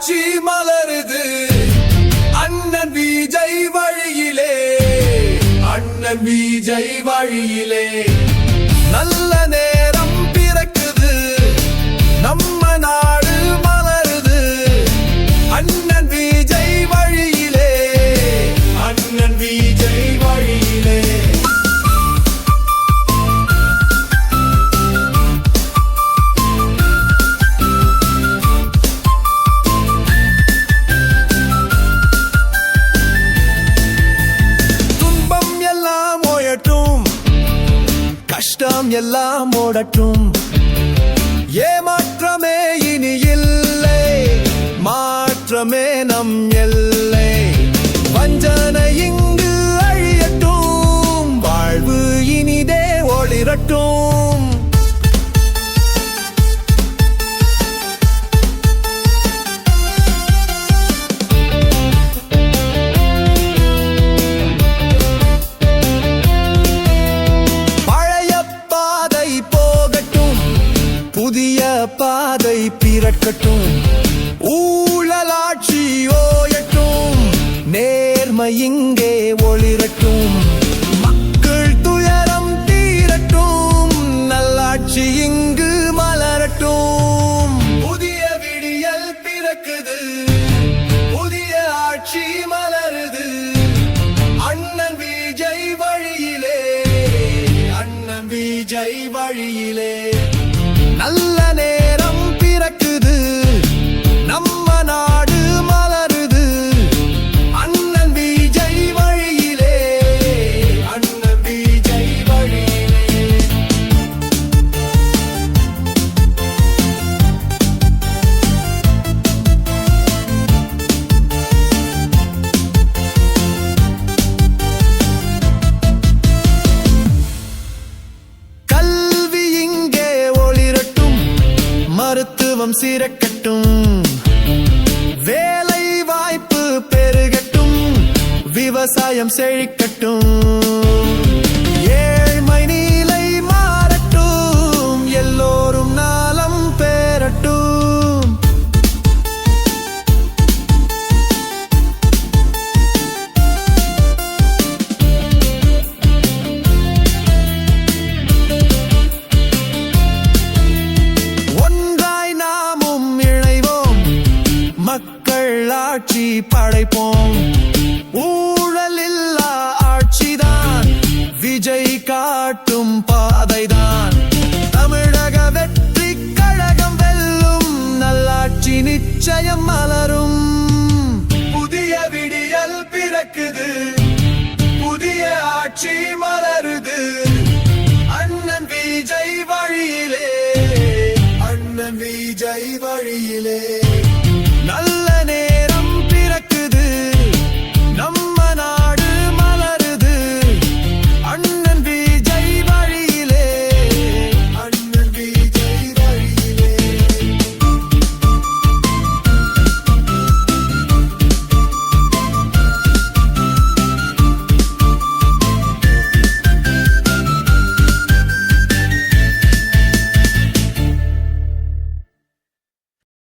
புதிய மலருது. அண்ணன் விஜய் வழியிலே. அண்ணன் விஜய் வழியிலே. எல்லாம் ஓடட்டும். ஏமாற்றமே இனி இல்லை. மாற்றமே நம் பாதை பிறக்கட்டும். ஊழலாட்சி ஓயட்டும். நேர்மை இங்கே ஒளிரட்டும். மக்கள் துயரம் தீரட்டும். நல்லாட்சி இங்கு மலரட்டும். புதிய விடியல் பிறக்குது. புதிய ஆட்சி மலருது. அண்ணன் விஜய் வழியிலே. அண்ணன் விஜய் வழியிலே. செல்வம் சீரக்கட்டும். வேலை வாய்ப்பு பெருகட்டும். விவசாயம் செழிக்கட்டும். ஏ ஆட்சி படைப்போம். ஊழல் ஊழலில்லா ஆட்சிதான். விஜய் காட்டும் பாதைதான். தமிழக வெற்றி கழகம் வெல்லும் நல்லாட்சி நிச்சயம் மலரும். புதிய விடியல் பிறக்குது. புதிய ஆட்சி மலருது. அண்ணன் விஜய் வழியிலே அண்ணன் விஜய் வழியிலே.